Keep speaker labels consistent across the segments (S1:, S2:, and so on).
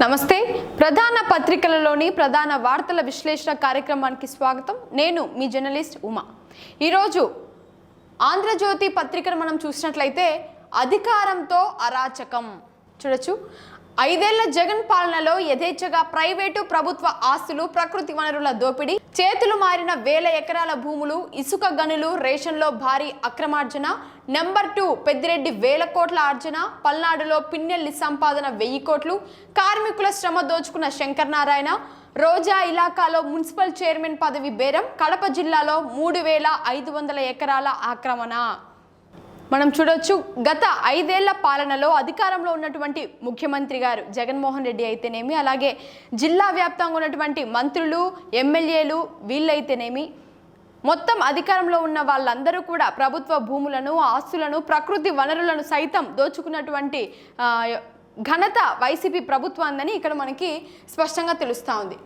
S1: నమస్తే. ప్రధాన పత్రికలలోని ప్రధాన వార్తల విశ్లేషణ కార్యక్రమానికి స్వాగతం. నేను మీ జర్నలిస్ట్ ఉమా. ఈరోజు ఆంధ్రజ్యోతి పత్రికను మనం చూసినట్లయితే అధికారంతో అరాచకం. చూడొచ్చు. ఐదేళ్ళ జగన్ పాలనలో యథేచ్ఛగా ప్రైవేటు ప్రభుత్వ ఆస్తులు ప్రకృతి వనరుల దోపిడీ చేతులు మారిన వేల ఎకరాల భూములు ఇసుక గనులు రేషన్లో భారీ అక్రమార్జన నెంబర్ టూ పెద్దిరెడ్డి వేల కోట్ల ఆర్జన పల్నాడులో పిన్నెల్లి సంపాదన వెయ్యి కోట్లు కార్మికుల శ్రమ దోచుకున్న శంకర్ నారాయణ రోజా ఇలాకాలో మున్సిపల్ చైర్మన్ పదవి బేరం కడప జిల్లాలో మూడు వేల ఐదు వందల ఎకరాల ఆక్రమణ. మనం చూడొచ్చు గత ఐదేళ్ళ పాలనలో అధికారంలో ఉన్నటువంటి ముఖ్యమంత్రి గారు జగన్మోహన్ రెడ్డి అయితేనేమి అలాగే జిల్లా వ్యాప్తంగా ఉన్నటువంటి మంత్రులు ఎమ్మెల్యేలు వీళ్ళైతేనేమి మొత్తం అధికారంలో ఉన్న వాళ్ళందరూ కూడా ప్రభుత్వ భూములను ఆస్తులను ప్రకృతి వనరులను సైతం దోచుకున్నటువంటి ఘనత వైసీపీ ప్రభుత్వాన్ని ఇక్కడ మనకి స్పష్టంగా తెలుస్తూ ఉంది.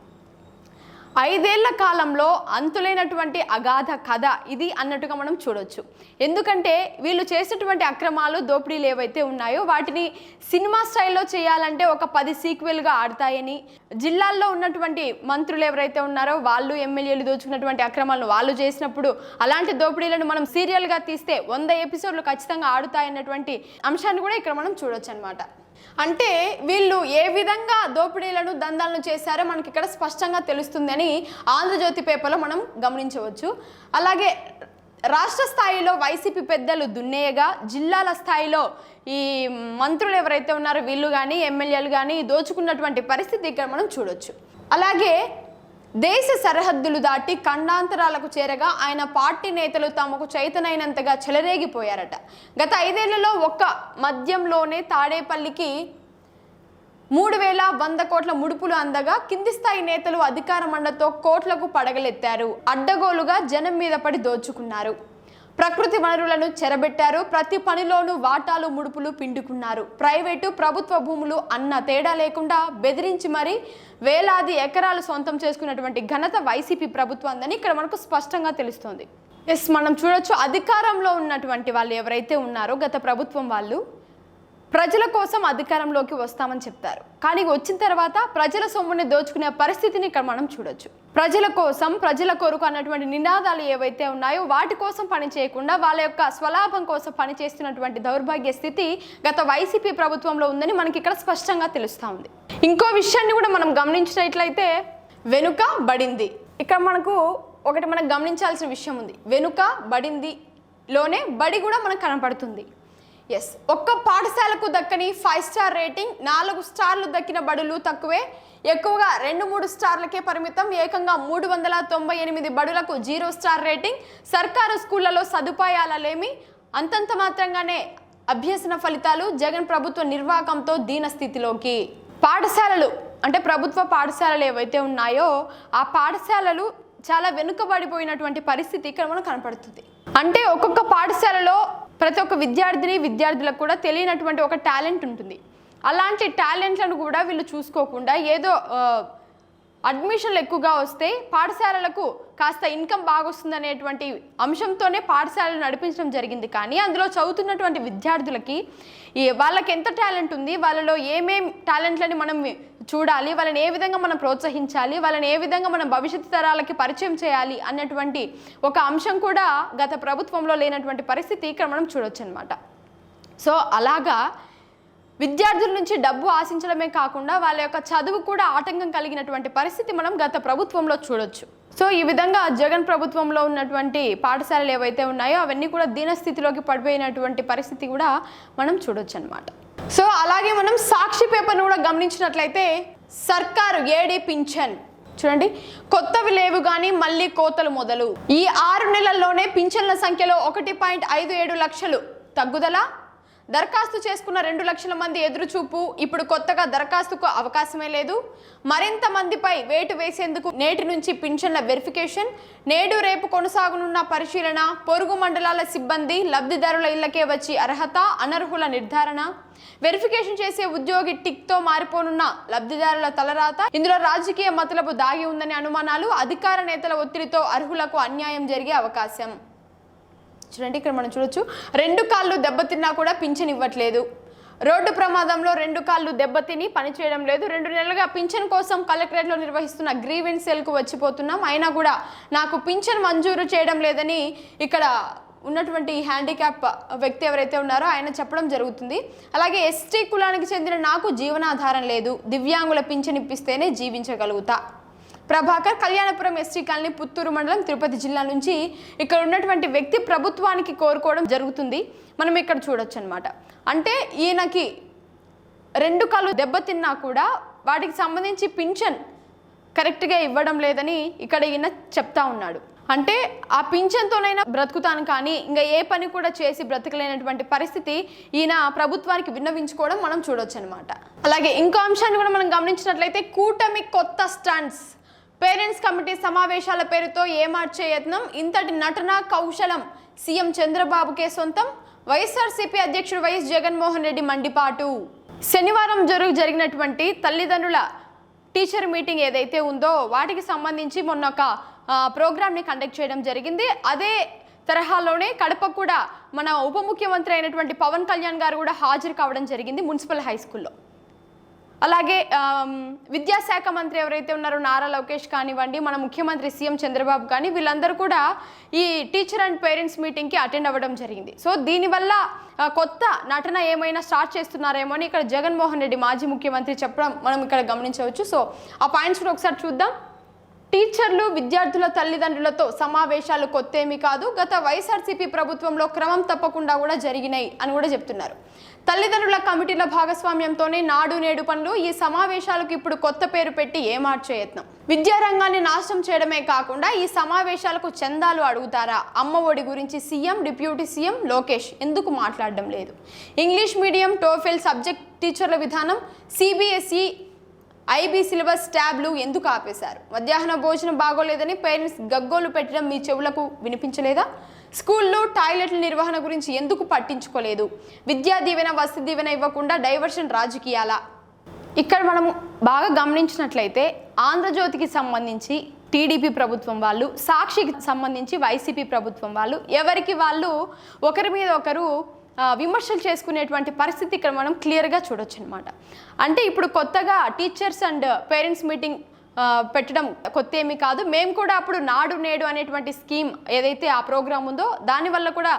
S1: ఐదేళ్ళ కాలంలో అంతులేనటువంటి అగాధ కథ ఇది అన్నట్టుగా మనం చూడొచ్చు. ఎందుకంటే వీళ్ళు చేసినటువంటి అక్రమాలు దోపిడీలు ఏవైతే ఉన్నాయో వాటిని సినిమా స్టైల్లో చేయాలంటే ఒక పది సీక్వెల్గా ఆడతాయని జిల్లాల్లో ఉన్నటువంటి మంత్రులు ఎవరైతే ఉన్నారో వాళ్ళు ఎమ్మెల్యేలు దోచుకున్నటువంటి అక్రమాలను వాళ్ళు చేసినప్పుడు అలాంటి దోపిడీలను మనం సీరియల్గా తీస్తే వంద ఎపిసోడ్లు ఖచ్చితంగా ఆడుతాయన్నటువంటి అంశాన్ని కూడా ఇక్కడ మనం చూడొచ్చు అనమాట అంటే వీళ్ళు ఏ విధంగా దోపిడీలను దందాలను చేశారో మనకి ఇక్కడ స్పష్టంగా తెలుస్తుందని ఆంధ్రజ్యోతి పేపర్లో మనం గమనించవచ్చు. అలాగే రాష్ట్ర స్థాయిలో వైసీపీ పెద్దలు దున్నేయగా జిల్లాల స్థాయిలో ఈ మంత్రులు ఎవరైతే ఉన్నారో వీళ్ళు కానీ ఎమ్మెల్యేలు కానీ దోచుకున్నటువంటి పరిస్థితి ఇక్కడ మనం చూడొచ్చు. అలాగే దేశ సరిహద్దులు దాటి ఖండాంతరాలకు చేరగా ఆయన పార్టీ నేతలు తమకు చైతనైనంతగా చెలరేగిపోయారట. గత ఐదేళ్ళలో ఒక్క మద్యంలోనే తాడేపల్లికి మూడు వేల వంద కోట్ల ముడుపులు అందగా కింది స్థాయి నేతలు అధికార మండతో కోట్లకు పడగలెత్తారు. అడ్డగోలుగా జనం మీద పడి దోచుకున్నారు. ప్రకృతి వనరులను చెరబెట్టారు. ప్రతి పనిలోనూ వాటాలు ముడుపులు పిండుకున్నారు. ప్రైవేటు ప్రభుత్వ భూములు అన్న తేడా లేకుండా బెదిరించి మరీ వేలాది ఎకరాలు సొంతం చేసుకున్నటువంటి ఘనత వైసీపీ ప్రభుత్వందని ఇక్కడ మనకు స్పష్టంగా తెలుస్తోంది. ఎస్ మనం చూడొచ్చు అధికారంలో ఉన్నటువంటి వాళ్ళు ఎవరైతే ఉన్నారో గత ప్రభుత్వం వాళ్ళు ప్రజల కోసం అధికారంలోకి వస్తామని చెప్తారు. కానీ వచ్చిన తర్వాత ప్రజల సొమ్ముని దోచుకునే పరిస్థితిని ఇక్కడ మనం చూడొచ్చు. ప్రజల కోసం ప్రజల కొరకు అన్నటువంటి నినాదాలు ఏవైతే ఉన్నాయో వాటి కోసం పని చేయకుండా వాళ్ళ యొక్క స్వలాభం కోసం పనిచేస్తున్నటువంటి దౌర్భాగ్య స్థితి గత వైసీపీ ప్రభుత్వంలో ఉందని మనకి ఇక్కడ స్పష్టంగా తెలుస్తూ ఉంది. ఇంకో విషయాన్ని కూడా మనం గమనించినట్లయితే వెనుక బడింది. ఇక్కడ మనకు ఒకటి మనం గమనించాల్సిన విషయం ఉంది. వెనుక బడింది లోనే బడి కూడా మనకు కనపడుతుంది. ఎస్ ఒక్క పాఠశాలకు దక్కని ఫైవ్ స్టార్ రేటింగ్ నాలుగు స్టార్లు దక్కిన బడులు తక్కువే. ఎక్కువగా రెండు మూడు స్టార్లకే పరిమితం. ఏకంగా మూడు వందల తొంభై ఎనిమిది బడులకు జీరో స్టార్ రేటింగ్ సర్కారు స్కూళ్ళలో సదుపాయాలలేమి. అంతంత మాత్రంగానే అభ్యసన ఫలితాలు జగన్ ప్రభుత్వ నిర్వాహకంతో దీన స్థితిలోకి. పాఠశాలలు అంటే ప్రభుత్వ పాఠశాలలు ఏవైతే ఉన్నాయో ఆ పాఠశాలలు చాలా వెనుకబడిపోయినటువంటి పరిస్థితి ఇక్కడ మనకు కనపడుతుంది. అంటే ఒక్కొక్క పాఠశాలలో ప్రతి ఒక్క విద్యార్థిని విద్యార్థులకు కూడా తెలియనటువంటి ఒక టాలెంట్ ఉంటుంది. అలాంటి టాలెంట్లను కూడా వీళ్ళు చూసుకోకుండా ఏదో అడ్మిషన్లు ఎక్కువగా వస్తే పాఠశాలలకు కాస్త ఇన్కమ్ బాగొస్తుందనేటువంటి అంశంతోనే పాఠశాలలు నడిపించడం జరిగింది. కానీ అందులో చదువుతున్నటువంటి విద్యార్థులకి వాళ్ళకి ఎంత టాలెంట్ ఉంది వాళ్ళలో ఏమేం టాలెంట్లని మనం చూడాలి వాళ్ళని ఏ విధంగా మనం ప్రోత్సహించాలి వాళ్ళని ఏ విధంగా మనం భవిష్యత్తు తరాలకి పరిచయం చేయాలి అన్నటువంటి ఒక అంశం కూడా గత ప్రభుత్వంలో లేనటువంటి పరిస్థితి ఇక్కడ మనం చూడొచ్చు అనమాట సో అలాగా విద్యార్థుల నుంచి డబ్బు ఆశించడమే కాకుండా వాళ్ళ యొక్క చదువు కూడా ఆటంకం కలిగినటువంటి పరిస్థితి మనం గత ప్రభుత్వంలో చూడొచ్చు. సో ఈ విధంగా జగన్ ప్రభుత్వంలో ఉన్నటువంటి పాఠశాలలు ఏవైతే ఉన్నాయో అవన్నీ కూడా దీనస్థితిలోకి పడిపోయినటువంటి పరిస్థితి కూడా మనం చూడొచ్చు అనమాట సో అలాగే మనం సాక్షి పేపర్ను కూడా గమనించినట్లయితే సర్కారు ఏడి పింఛన్. చూడండి కొత్తవి లేవు కానీ మళ్ళీ కోతలు మొదలు. ఈ ఆరు నెలల్లోనే పింఛన్ల సంఖ్యలో ఒకటి పాయింట్ ఐదు ఏడు లక్షలు తగ్గుదల దరఖాస్తు చేసుకున్న రెండు లక్షల మంది ఎదురుచూపు. ఇప్పుడు కొత్తగా దరఖాస్తుకు అవకాశమే లేదు. మరింత మందిపై వేటు వేసేందుకు నేటి నుంచి పింఛన్ల వెరిఫికేషన్ నేడు రేపు కొనసాగనున్న పరిశీలన పొరుగు మండలాల సిబ్బంది లబ్ధిదారుల ఇళ్ళకే వచ్చి అర్హత అనర్హుల నిర్ధారణ. వెరిఫికేషన్ చేసే ఉద్యోగి టిక్తో మారిపోనున్న లబ్ధిదారుల తలరాత. ఇందులో రాజకీయ మతలబు దాగి ఉందనే అనుమానాలు అధికార నేతల ఒత్తిడితో అర్హులకు అన్యాయం జరిగే అవకాశం. చూడండి ఇక్కడ మనం చూడొచ్చు. రెండు కాళ్ళు దెబ్బతిన్నా కూడా పింఛన్ ఇవ్వట్లేదు రోడ్డు ప్రమాదంలో రెండు కాళ్ళు దెబ్బతిని పనిచేయడం లేదు. రెండు నెలలుగా పింఛన్ కోసం కలెక్టరేట్లో నిర్వహిస్తున్న గ్రీవెన్స్ సెల్కు వచ్చిపోతున్నాం. అయినా కూడా నాకు పింఛన్ మంజూరు చేయడం లేదని ఇక్కడ ఉన్నటువంటి హ్యాండిక్యాప్ వ్యక్తి ఎవరైతే ఉన్నారో ఆయన చెప్పడం జరుగుతుంది. అలాగే ఎస్టీ కులానికి చెందిన నాకు జీవనాధారం లేదు. దివ్యాంగుల పింఛన్ ఇప్పిస్తేనే జీవించగలుగుతా. ప్రభాకర్ కళ్యాణపురం ఎస్టీ కాలనీ పుత్తూరు మండలం తిరుపతి జిల్లా నుంచి ఇక్కడ ఉన్నటువంటి వ్యక్తి ప్రభుత్వానికి కోరుకోవడం జరుగుతుంది. మనం ఇక్కడ చూడొచ్చు అనమాట అంటే ఈయనకి రెండు కళ్ళు దెబ్బతిన్నా కూడా వాటికి సంబంధించి పింఛన్ కరెక్ట్గా ఇవ్వడం లేదని ఇక్కడ ఈయన చెప్తా ఉన్నాడు. అంటే ఆ పింఛన్తోనైనా బ్రతుకుతాను కానీ ఇంకా ఏ పని కూడా చేసి బ్రతకలేనటువంటి పరిస్థితి ఈయన ప్రభుత్వానికి విన్నవించుకోవడం మనం చూడొచ్చు అనమాట అలాగే ఇంకో అంశాన్ని కూడా మనం గమనించినట్లయితే కూటమి కొత్త స్టాండ్స్ పేరెంట్స్ కమిటీ సమావేశాల పేరుతో ఏమార్చే యత్నం? ఇంతటి నటన కౌశలం సీఎం చంద్రబాబుకే సొంతం? వైఎస్ఆర్సీపీ అధ్యక్షుడు వైఎస్ జగన్మోహన్ రెడ్డి మండిపాటు. శనివారం జరుగు జరిగినటువంటి తల్లిదండ్రుల టీచర్ మీటింగ్ ఏదైతే ఉందో వాటికి సంబంధించి మొన్న ఒక ప్రోగ్రామ్ని కండక్ట్ చేయడం జరిగింది. అదే తరహాలోనే కడప కూడా మన ఉప ముఖ్యమంత్రి అయినటువంటి పవన్ కళ్యాణ్ గారు కూడా హాజరు కావడం జరిగింది మున్సిపల్ హై స్కూల్లో. అలాగే విద్యాశాఖ మంత్రి ఎవరైతే ఉన్నారో నారా లోకేష్ కానివ్వండి మన ముఖ్యమంత్రి సీఎం చంద్రబాబు కానీ వీళ్ళందరూ కూడా ఈ టీచర్ అండ్ పేరెంట్స్ మీటింగ్కి అటెండ్ అవ్వడం జరిగింది. సో దీనివల్ల కొత్త నటన ఏమైనా స్టార్ట్ చేస్తున్నారేమో అని ఇక్కడ జగన్మోహన్ రెడ్డి మాజీ ముఖ్యమంత్రి చెప్పడం మనం ఇక్కడ గమనించవచ్చు. సో ఆ పాయింట్స్ కూడా ఒకసారి చూద్దాం. టీచర్లు విద్యార్థుల తల్లిదండ్రులతో సమావేశాలు కొత్తేమీ కాదు. గత వైఎస్ఆర్సీపీ ప్రభుత్వంలో క్రమం తప్పకుండా కూడా జరిగినాయి అని కూడా చెప్తున్నారు. తల్లిదండ్రుల కమిటీల భాగస్వామ్యంతోనే నాడు నేడు పనులు. ఈ సమావేశాలకు ఇప్పుడు కొత్త పేరు పెట్టి ఏమార్చే యత్నం? విద్యారంగాన్ని నాశనం చేయడమే కాకుండా ఈ సమావేశాలకు చందాలు అడుగుతారా? అమ్మ ఒడి గురించి సీఎం డిప్యూటీ సీఎం లోకేష్ ఎందుకు మాట్లాడడం లేదు? ఇంగ్లీష్ మీడియం టోఫెల్ సబ్జెక్ట్ టీచర్ల విధానం సిబిఎస్ఈ ఐబీ సిలబస్ ట్యాబ్లు ఎందుకు ఆపేశారు? మధ్యాహ్న భోజనం బాగోలేదని పేరెంట్స్ గగ్గోలు పెట్టడం మీ చెవులకు వినిపించలేదా? స్కూల్లో టాయిలెట్ల నిర్వహణ గురించి ఎందుకు పట్టించుకోలేదు? విద్యా దీవెన వసతి దీవెన ఇవ్వకుండా డైవర్షన్ రాజకీయాలా? ఇక్కడ మనము బాగా గమనించినట్లయితే ఆంధ్రజ్యోతికి సంబంధించి టీడీపీ ప్రభుత్వం వాళ్ళు సాక్షికి సంబంధించి వైసీపీ ప్రభుత్వం వాళ్ళు ఎవరికి వాళ్ళు ఒకరి మీద ఒకరు విమర్శలు చేసుకునేటువంటి పరిస్థితి ఇక్కడ మనం క్లియర్గా చూడొచ్చు అనమాట అంటే ఇప్పుడు కొత్తగా టీచర్స్ అండ్ పేరెంట్స్ మీటింగ్ పెట్టడం కొత్త ఏమీ కాదు. మేము కూడా అప్పుడు నాడు నేడు అనేటువంటి స్కీమ్ ఏదైతే ఆ ప్రోగ్రామ్ ఉందో దానివల్ల కూడా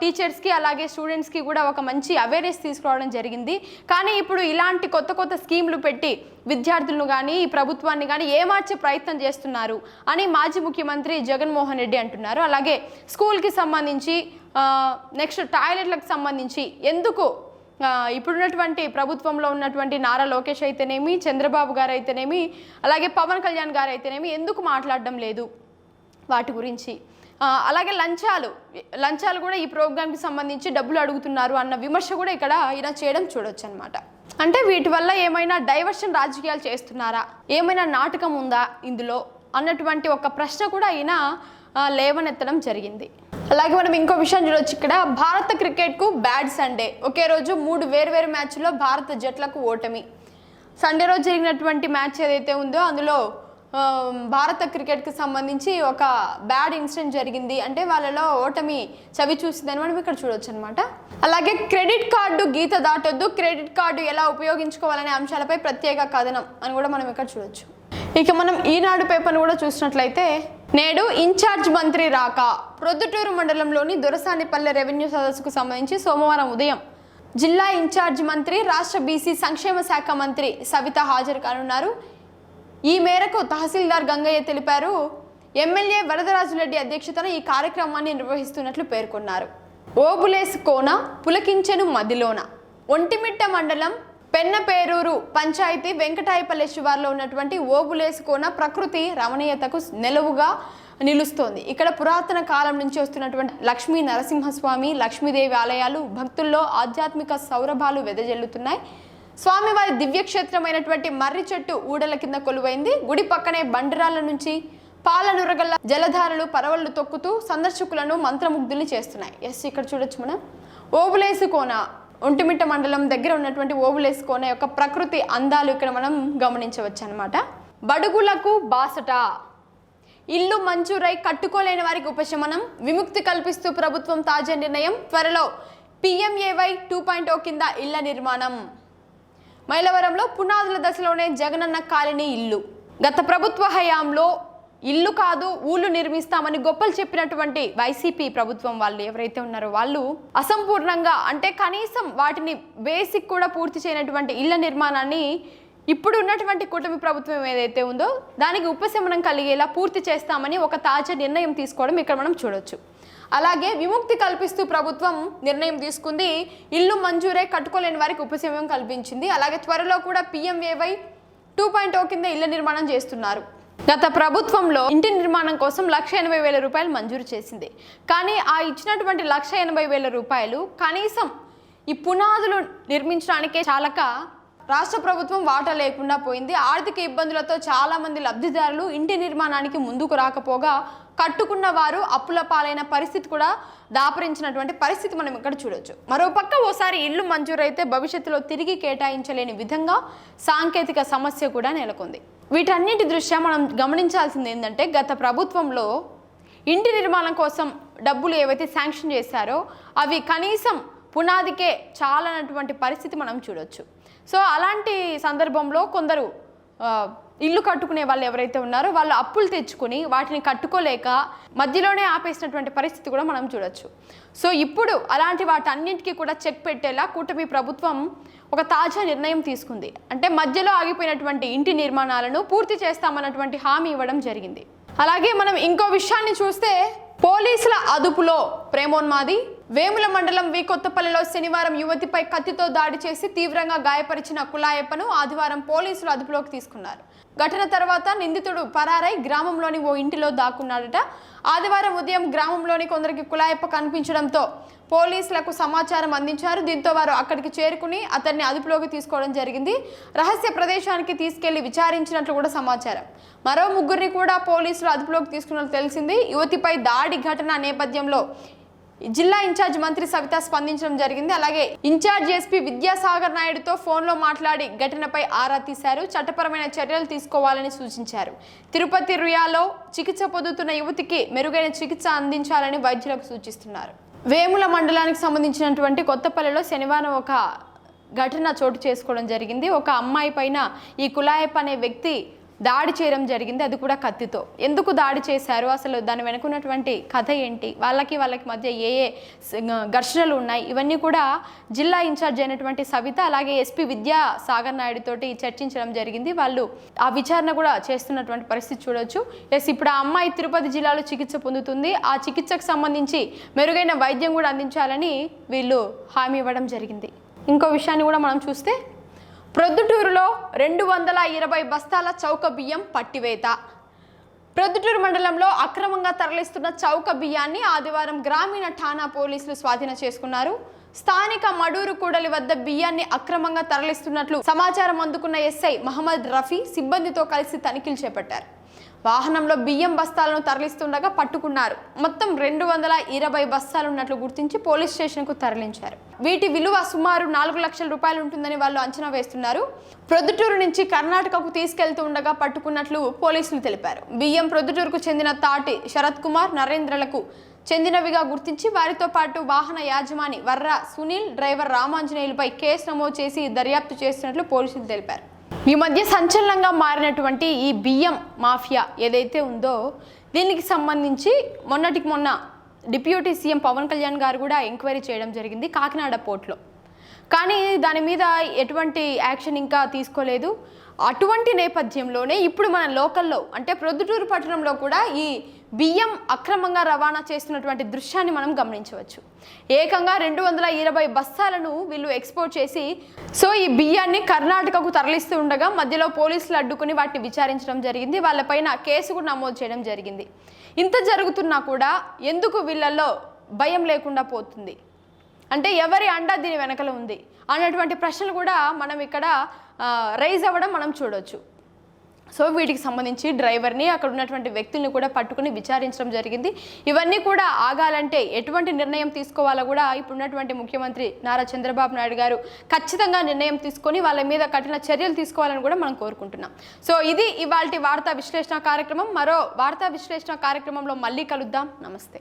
S1: టీచర్స్కి అలాగే స్టూడెంట్స్కి కూడా ఒక మంచి అవేర్నెస్ తీసుకురావడం జరిగింది. కానీ ఇప్పుడు ఇలాంటి కొత్త కొత్త స్కీమ్లు పెట్టి విద్యార్థులను కానీ ఈ ప్రభుత్వాన్ని కానీ ఏమార్చే ప్రయత్నం చేస్తున్నారు అని మాజీ ముఖ్యమంత్రి జగన్మోహన్ రెడ్డి అంటున్నారు. అలాగే స్కూల్కి సంబంధించి నెక్స్ట్ టాయిలెట్లకు సంబంధించి ఎందుకు ఇప్పుడున్నటువంటి ప్రభుత్వంలో ఉన్నటువంటి నారా లోకేష్ అయితేనేమి చంద్రబాబు గారు అయితేనేమి అలాగే పవన్ కళ్యాణ్ గారు అయితేనేమి ఎందుకు మాట్లాడడం లేదు వాటి గురించి? అలాగే లంచాలు లంచాలు కూడా ఈ ప్రోగ్రామ్కి సంబంధించి డబ్బులు అడుగుతున్నారు అన్న విమర్శ కూడా ఇక్కడ ఈయన చేయడం చూడొచ్చు అనమాట అంటే వీటి వల్ల ఏమైనా డైవర్షన్ రాజకీయాలు చేస్తున్నారా? ఏమైనా నాటకం ఉందా ఇందులో? అన్నటువంటి ఒక ప్రశ్న కూడా ఈయన లేవనెత్తడం జరిగింది. అలాగే మనం ఇంకో విషయం చూడొచ్చు ఇక్కడ. భారత క్రికెట్కు బ్యాడ్ సండే. ఒకే రోజు మూడు వేర్వేరు మ్యాచ్లో భారత జట్లకు ఓటమి. సండే రోజు జరిగినటువంటి మ్యాచ్ ఏదైతే ఉందో అందులో భారత క్రికెట్కి సంబంధించి ఒక బ్యాడ్ ఇన్సిడెంట్ జరిగింది. అంటే వాళ్ళలో ఓటమి చవి చూసిందని మనం ఇక్కడ చూడొచ్చు అనమాట అలాగే క్రెడిట్ కార్డు గీత దాటొద్దు. క్రెడిట్ కార్డు ఎలా ఉపయోగించుకోవాలనే అంశాలపై ప్రత్యేక కథనం అని కూడా మనం ఇక్కడ చూడొచ్చు. ఇక మనం ఈనాడు పేపర్ను కూడా చూసినట్లయితే నేడు ఇన్ఛార్జ్ మంత్రి రాక ప్రొద్దుటూరు మండలంలోని దొరసానిపల్లె రెవెన్యూ సదస్సుకు సంబంధించి సోమవారం ఉదయం జిల్లా ఇన్ఛార్జ్ మంత్రి రాష్ట్ర బీసీ సంక్షేమ శాఖ మంత్రి సవిత హాజరు కానున్నారు. ఈ మేరకు తహసీల్దార్ గంగయ్య తెలిపారు ఎమ్మెల్యే వరదరాజురెడ్డి అధ్యక్షతన ఈ కార్యక్రమాన్ని నిర్వహిస్తున్నట్లు పేర్కొన్నారు. ఓబులేస్ కోన పులకించెను మదిలోన ఒంటిమిట్ట మండలం పెన్నపేరూరు పంచాయతీ వెంకటాయపల్లె శివార్లో ఉన్నటువంటి ఓబులేసుకోన ప్రకృతి రమణీయతకు నెలవుగా నిలుస్తోంది. ఇక్కడ పురాతన కాలం నుంచి వస్తున్నటువంటి లక్ష్మీ నరసింహస్వామి లక్ష్మీదేవి ఆలయాలు భక్తుల్లో ఆధ్యాత్మిక సౌరభాలు వెదజల్లుతున్నాయి. స్వామివారి దివ్యక్షేత్రమైనటువంటి మర్రి చెట్టు ఊడల కింద కొలువైంది. గుడి పక్కనే బండరాల నుంచి పాలనురగల జలధారలు పరవళ్ళు తొక్కుతూ సందర్శకులను మంత్రముగ్ధుల్ని చేస్తున్నాయి. ఎస్ ఇక్కడ చూడొచ్చు మనం. ఓబులేసుకోన ఒంటిమిట్ట మండలం దగ్గర ఉన్నటువంటి ఓవులేసుకోన యొక్క ప్రకృతి అందాలు ఇక్కడ మనం గమనించవచ్చు అనమాట బడుగులకు బాసట. ఇల్లు మంజూరై కట్టుకోలేని వారికి ఉపశమనం. విముక్తి కల్పిస్తూ ప్రభుత్వం తాజా నిర్ణయం. త్వరలో పిఎంఏవై టూ పాయింట్ ఓ కింద ఇళ్ళ నిర్మాణం. మైలవరంలో పునాదుల దశలోనే జగనన్న కాలనీ ఇల్లు. గత ప్రభుత్వ హయాంలో ఇల్లు కాదు ఊళ్ళు నిర్మిస్తామని గొప్పలు చెప్పినటువంటి వైసీపీ ప్రభుత్వం వాళ్ళు ఎవరైతే ఉన్నారో వాళ్ళు అసంపూర్ణంగా అంటే కనీసం వాటిని బేసిక్ కూడా పూర్తి చేయనటువంటి ఇళ్ళ నిర్మాణాన్ని ఇప్పుడు ఉన్నటువంటి కూటమి ప్రభుత్వం ఏదైతే ఉందో దానికి ఉపశమనం కలిగేలా పూర్తి చేస్తామని ఒక తాజా నిర్ణయం తీసుకోవడం ఇక్కడ మనం చూడొచ్చు. అలాగే విముక్తి కల్పిస్తూ ప్రభుత్వం నిర్ణయం తీసుకుంది. ఇల్లు మంజూరే కట్టుకోలేని వారికి ఉపశమనం కల్పించింది. అలాగే త్వరలో కూడా పిఎంఏవై టూ పాయింట్ ఓ కింద ఇళ్ళ నిర్మాణం చేస్తున్నారు. గత ప్రభుత్వంలో ఇంటి నిర్మాణం కోసం లక్ష ఎనభై వేల రూపాయలు మంజూరు చేసింది. కానీ ఆ ఇచ్చినటువంటి లక్ష ఎనభై వేల రూపాయలు కనీసం ఈ పునాదులు నిర్మించడానికే చాలక రాష్ట్ర ప్రభుత్వం వాటా లేకుండా పోయింది. ఆర్థిక ఇబ్బందులతో చాలామంది లబ్ధిదారులు ఇంటి నిర్మాణానికి ముందుకు రాకపోగా కట్టుకున్న వారు అప్పుల పాలైన పరిస్థితి కూడా దాపరించినటువంటి పరిస్థితి మనం ఇక్కడ చూడొచ్చు. మరోపక్క ఓసారి ఇల్లు మంజూరైతే భవిష్యత్తులో తిరిగి కేటాయించలేని విధంగా సాంకేతిక సమస్య కూడా నెలకొంది. వీటన్నిటి దృష్ట్యా మనం గమనించాల్సింది ఏంటంటే గత ప్రభుత్వంలో ఇంటి నిర్మాణం కోసం డబ్బులు ఏవైతే శాంక్షన్ చేశారో అవి కనీసం పునాదికే చాలనటువంటి పరిస్థితి మనం చూడొచ్చు. సో అలాంటి సందర్భంలో కొందరు ఇల్లు కట్టుకునే వాళ్ళు ఎవరైతే ఉన్నారో వాళ్ళు అప్పులు తెచ్చుకొని వాటిని కట్టుకోలేక మధ్యలోనే ఆపేసినటువంటి పరిస్థితి కూడా మనం చూడొచ్చు. సో ఇప్పుడు అలాంటి వాటన్నింటికీ కూడా చెక్ పెట్టేలా కూటమి ప్రభుత్వం ఒక తాజా నిర్ణయం తీసుకుంది. అంటే మధ్యలో ఆగిపోయినటువంటి ఇంటి నిర్మాణాలను పూర్తి చేస్తామన్నటువంటి హామీ ఇవ్వడం జరిగింది. అలాగే మనం ఇంకో విషయాన్ని చూస్తే పోలీసుల అదుపులో ప్రేమోన్మాది వేముల మండలం వి కొత్తపల్లిలో శనివారం యువతిపై కత్తితో దాడి చేసి తీవ్రంగా గాయపరిచిన కులాయప్పను ఆదివారం పోలీసులు అదుపులోకి తీసుకున్నారు. ఘటన తర్వాత నిందితుడు పరారై గ్రామంలోని ఓ ఇంటిలో దాక్కున్నాడట. ఆదివారం ఉదయం గ్రామంలోని కొందరికి కులాయప్ప కనిపించడంతో పోలీసులకు సమాచారం అందించారు. దీంతో వారు అక్కడికి చేరుకుని అతన్ని అదుపులోకి తీసుకోవడం జరిగింది. రహస్య ప్రదేశానికి తీసుకెళ్ళి విచారించినట్లు కూడా సమాచారం. మరో ముగ్గురిని కూడా పోలీసులు అదుపులోకి తీసుకున్నట్లు తెలిసింది. యువతిపై దాడి ఘటన నేపథ్యంలో జిల్లా ఇన్ఛార్జ్ మంత్రి సవిత స్పందించడం జరిగింది. అలాగే ఇన్ఛార్జ్ ఎస్పీ విద్యాసాగర్ నాయుడుతో ఫోన్లో మాట్లాడి ఘటనపై ఆరా తీశారు. చట్టపరమైన చర్యలు తీసుకోవాలని సూచించారు. తిరుపతి రుయాలో చికిత్స పొందుతున్న యువతికి మెరుగైన చికిత్స అందించాలని వైద్యులకు సూచిస్తున్నారు. వేముల మండలానికి సంబంధించినటువంటి కొత్తపల్లిలో శనివారం ఒక ఘటన చోటు చేసుకోవడం జరిగింది. ఒక అమ్మాయి పైన ఈ కులాయప్ అనే వ్యక్తి దాడి చేయడం జరిగింది అది కూడా కత్తితో. ఎందుకు దాడి చేశారు? అసలు దాని వెనుకున్నటువంటి కథ ఏంటి? వాళ్ళకి వాళ్ళకి మధ్య ఏ ఏ ఘర్షణలు ఉన్నాయి? ఇవన్నీ కూడా జిల్లా ఇన్ఛార్జ్ అయినటువంటి సవిత అలాగే ఎస్పీ విద్యా సాగర్ నాయుడుతోటి చర్చించడం జరిగింది. వాళ్ళు ఆ విచారణ కూడా చేస్తున్నటువంటి పరిస్థితి చూడొచ్చు. ఎస్ ఇప్పుడు ఆ అమ్మాయి తిరుపతి జిల్లాలో చికిత్స పొందుతుంది. ఆ చికిత్సకు సంబంధించి మెరుగైన వైద్యం కూడా అందించాలని వీళ్ళు హామీ ఇవ్వడం జరిగింది. ఇంకో విషయాన్ని కూడా మనం చూస్తే ప్రొద్దుటూరులో రెండు వందల ఇరవై బస్తాల చౌక బియ్యం పట్టివేత. ప్రొద్దుటూరు మండలంలో అక్రమంగా తరలిస్తున్న చౌక బియ్యాన్ని ఆదివారం గ్రామీణ ఠాణా పోలీసులు స్వాధీనం చేసుకున్నారు. స్థానిక మడూరు కూడలి వద్ద బియ్యాన్ని అక్రమంగా తరలిస్తున్నట్లు సమాచారం అందుకున్న ఎస్ఐ మహమ్మద్ రఫీ సిబ్బందితో కలిసి తనిఖీలు చేపట్టారు. వాహనంలో బియ్యం బస్తాలను తరలిస్తుండగా పట్టుకున్నారు. మొత్తం రెండు వందల ఇరవై బస్తాలు ఉన్నట్లు గుర్తించి పోలీస్ స్టేషన్కు తరలించారు. వీటి విలువ సుమారు నాలుగు లక్షల రూపాయలు ఉంటుందని వాళ్ళు అంచనా వేస్తున్నారు. ప్రొద్దుటూరు నుంచి కర్ణాటకకు తీసుకెళ్తూ ఉండగా పట్టుకున్నట్లు పోలీసులు తెలిపారు. బియ్యం ప్రొద్దుటూరుకు చెందిన తాటి శరత్ కుమార్ నరేంద్రలకు చెందినవిగా గుర్తించి వారితో పాటు వాహన యాజమాని వర్ర సునీల్ డ్రైవర్ రామాంజనేయులపై కేసు నమోదు చేసి దర్యాప్తు చేస్తున్నట్లు పోలీసులు తెలిపారు. ఈ మధ్య సంచలనంగా మారినటువంటి ఈ బియ్యం మాఫియా ఏదైతే ఉందో దీనికి సంబంధించి మొన్నటికి మొన్న డిప్యూటీ సీఎం పవన్ కళ్యాణ్ గారు కూడా ఎంక్వైరీ చేయడం జరిగింది కాకినాడ పోర్ట్లో. కానీ దాని మీద ఎటువంటి యాక్షన్ ఇంకా తీసుకోలేదు. అటువంటి నేపథ్యంలోనే ఇప్పుడు మన లోకల్లో అంటే ప్రొద్దుటూరు పట్టణంలో కూడా ఈ బియ్యం అక్రమంగా రవాణా చేస్తున్నటువంటి దృశ్యాన్ని మనం గమనించవచ్చు. ఏకంగా రెండు వందల ఇరవై బస్తాలను వీళ్ళు ఎక్స్పోర్ట్ చేసి సో ఈ బియ్యాన్ని కర్ణాటకకు తరలిస్తూ ఉండగా మధ్యలో పోలీసులు అడ్డుకుని వాటిని విచారించడం జరిగింది. వాళ్ళపైన కేసు కూడా నమోదు చేయడం జరిగింది. ఇంత జరుగుతున్నా కూడా ఎందుకు వీళ్ళల్లో భయం లేకుండా పోతుంది? అంటే ఎవరి అండ దీని వెనకల ఉంది? అన్నటువంటి ప్రశ్నలు కూడా మనం ఇక్కడ రైజ్ అవ్వడం మనం చూడొచ్చు. సో వీటికి సంబంధించి డ్రైవర్ని అక్కడ ఉన్నటువంటి వ్యక్తుల్ని కూడా పట్టుకుని విచారించడం జరిగింది. ఇవన్నీ కూడా ఆగాలంటే ఎటువంటి నిర్ణయం తీసుకోవాలో కూడా ఇప్పుడున్నటువంటి ముఖ్యమంత్రి నారా చంద్రబాబు నాయుడు గారు ఖచ్చితంగా నిర్ణయం తీసుకొని వాళ్ళ మీద కఠిన చర్యలు తీసుకోవాలని కూడా మనం కోరుకుంటున్నాం. సో ఇది ఇవాళ వార్తా విశ్లేషణ కార్యక్రమం. మరో వార్తా విశ్లేషణ కార్యక్రమంలో మళ్ళీ కలుద్దాం. నమస్తే.